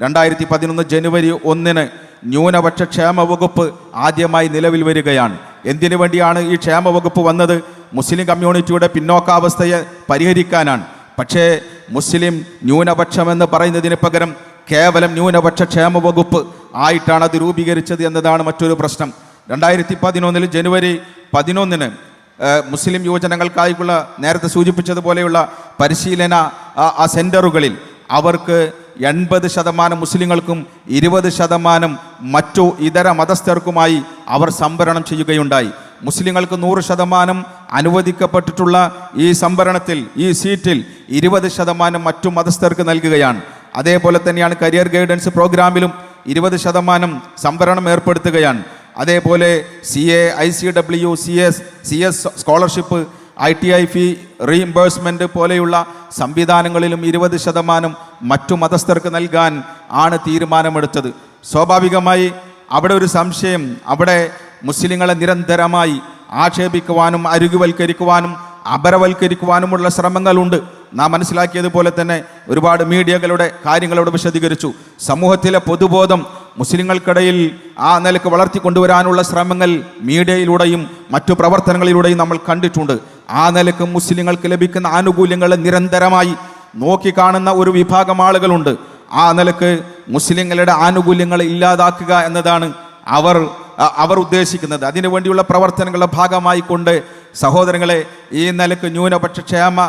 രണ്ടായിരത്തി പതിനൊന്ന് ജനുവരി ഒന്നിന് ന്യൂനപക്ഷ ക്ഷേമ വകുപ്പ് ആദ്യമായി നിലവിൽ വരികയാണ്. എന്തിനു വേണ്ടിയാണ് ഈ ക്ഷേമ വകുപ്പ് വന്നത്? മുസ്ലിം കമ്മ്യൂണിറ്റിയുടെ പിന്നോക്കാവസ്ഥയെ പരിഹരിക്കാനാണ്. പക്ഷേ മുസ്ലിം ന്യൂനപക്ഷമെന്ന് പറയുന്നതിന് പകരം കേവലം ന്യൂനപക്ഷ ക്ഷേമ വകുപ്പ് ആയിട്ടാണ് അത് രൂപീകരിച്ചത് എന്നതാണ് മറ്റൊരു പ്രശ്നം. രണ്ടായിരത്തി പതിനൊന്നിൽ ജനുവരി പതിനൊന്നിന് മുസ്ലിം യുവജനങ്ങൾക്കായിട്ടുള്ള നേരത്തെ സൂചിപ്പിച്ചതുപോലെയുള്ള പരിശീലന ആ സെന്ററുകളിൽ അവർക്ക് എൺപത് ശതമാനം മുസ്ലിങ്ങൾക്കും ഇരുപത് ശതമാനം മറ്റു ഇതര മതസ്ഥർക്കുമായി അവർ സംഭരണം ചെയ്യുകയുണ്ടായി. മുസ്ലിങ്ങൾക്ക് നൂറ് ശതമാനം അനുവദിക്കപ്പെട്ടിട്ടുള്ള ഈ സംഭരണത്തിൽ ഈ സീറ്റിൽ ഇരുപത് ശതമാനം മറ്റു മതസ്ഥർക്ക് നൽകുകയാണ്. അതേപോലെ തന്നെയാണ് കരിയർ ഗൈഡൻസ് പ്രോഗ്രാമിലും ഇരുപത് ശതമാനം സംവരണം ഏർപ്പെടുത്തുകയാണ്. അതേപോലെ C A I C W C S C S scholarship I T I fee reimbursement പോലെയുള്ള സംവിധാനങ്ങളിലും ഇരുപത് ശതമാനം മറ്റു മതസ്ഥർക്ക് നൽകാൻ ആണ് തീരുമാനമെടുത്തത്. സ്വാഭാവികമായി അവിടെ ഒരു സംശയം അവിടെ മുസ്ലിങ്ങളെ നിരന്തരമായി ആക്ഷേപിക്കുവാനും അരുകുവൽക്കരിക്കുവാനും അപരവൽക്കരിക്കുവാനുമുള്ള ശ്രമങ്ങളുണ്ട്. നാം മനസ്സിലാക്കിയതുപോലെ തന്നെ ഒരുപാട് മീഡിയകളുടെ കാര്യങ്ങളോട് വിശദീകരിച്ചു. സമൂഹത്തിലെ പൊതുബോധം മുസ്ലിങ്ങൾക്കിടയിൽ ആ നിലയ്ക്ക് വളർത്തിക്കൊണ്ടുവരാനുള്ള ശ്രമങ്ങൾ മീഡിയയിലൂടെയും മറ്റു പ്രവർത്തനങ്ങളിലൂടെയും നമ്മൾ കണ്ടിട്ടുണ്ട്. ആ നിലയ്ക്ക് മുസ്ലിങ്ങൾക്ക് ലഭിക്കുന്ന ആനുകൂല്യങ്ങളെ നിരന്തരമായി നോക്കിക്കാണുന്ന ഒരു വിഭാഗം ആളുകളുണ്ട്. ആ നിലയ്ക്ക് മുസ്ലിങ്ങളുടെ ആനുകൂല്യങ്ങൾ ഇല്ലാതാക്കുക എന്നതാണ് അവർ അവർ ഉദ്ദേശിക്കുന്നത്. അതിനു വേണ്ടിയുള്ള പ്രവർത്തനങ്ങളുടെ ഭാഗമായി കൊണ്ട് സഹോദരങ്ങളെ ഈ നിലയ്ക്ക് ന്യൂനപക്ഷ ക്ഷേമ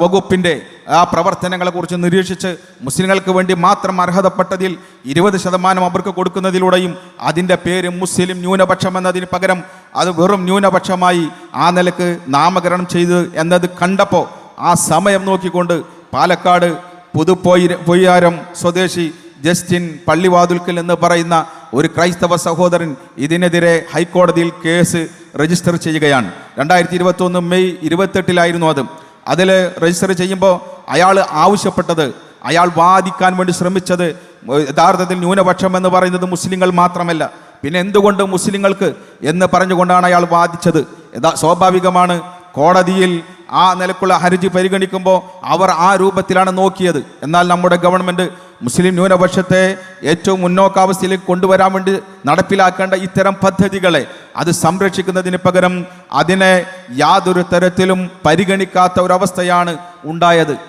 വകുപ്പിന്റെ ആ പ്രവർത്തനങ്ങളെക്കുറിച്ച് നിരീക്ഷിച്ച് മുസ്ലിങ്ങൾക്ക് വേണ്ടി മാത്രം അർഹതപ്പെട്ടതിൽ ഇരുപത് ശതമാനം അവർക്ക് കൊടുക്കുന്നതിലൂടെയും അതിന്റെ പേര് മുസ്ലിം ന്യൂനപക്ഷം എന്നതിന് പകരം അത് വെറും ന്യൂനപക്ഷമായി ആ നിലയ്ക്ക് നാമകരണം ചെയ്തു എന്നത് കണ്ടപ്പോൾ ആ സമയം നോക്കിക്കൊണ്ട് പാലക്കാട് പുതുപ്പൊയ് പൊയ്യാരം സ്വദേശി ജസ്റ്റിൻ പള്ളിവാതുൽക്കൽ എന്ന് പറയുന്ന ഒരു ക്രൈസ്തവ സഹോദരൻ ഇതിനെതിരെ ഹൈക്കോടതിയിൽ കേസ് രജിസ്റ്റർ ചെയ്യുകയാണ്. രണ്ടായിരത്തി ഇരുപത്തി ഒന്ന് മെയ് ഇരുപത്തെട്ടിലായിരുന്നു അത്. അതിൽ രജിസ്റ്റർ ചെയ്യുമ്പോൾ അയാൾ ആവശ്യപ്പെട്ടത് അയാൾ വാദിക്കാൻ വേണ്ടി ശ്രമിച്ചത് യഥാർത്ഥത്തിൽ ന്യൂനപക്ഷം എന്ന് പറയുന്നത് മുസ്ലിങ്ങൾ മാത്രമല്ല. പിന്നെ എന്തുകൊണ്ട് മുസ്ലിങ്ങൾക്ക് എന്ന് പറഞ്ഞുകൊണ്ടാണ് അയാൾ വാദിച്ചത്? യഥാ സ്വാഭാവികമാണ് കോടതിയിൽ ആ നിലക്കുള്ള ഹർജി പരിഗണിക്കുമ്പോൾ അവർ ആ രൂപത്തിലാണ് നോക്കിയത്. എന്നാൽ നമ്മുടെ ഗവൺമെന്റ് മുസ്ലിം ന്യൂനപക്ഷത്തെ ഏറ്റവും മുന്നോക്കാവസ്ഥയിലേക്ക് കൊണ്ടുവരാൻ വേണ്ടി നടപ്പിലാക്കേണ്ട ഇത്തരം പദ്ധതികളെ അത് സംരക്ഷിക്കുന്നതിന് പകരം അതിനെ യാതൊരു തരത്തിലും പരിഗണിക്കാത്ത ഒരവസ്ഥയാണ് ഉണ്ടായത്.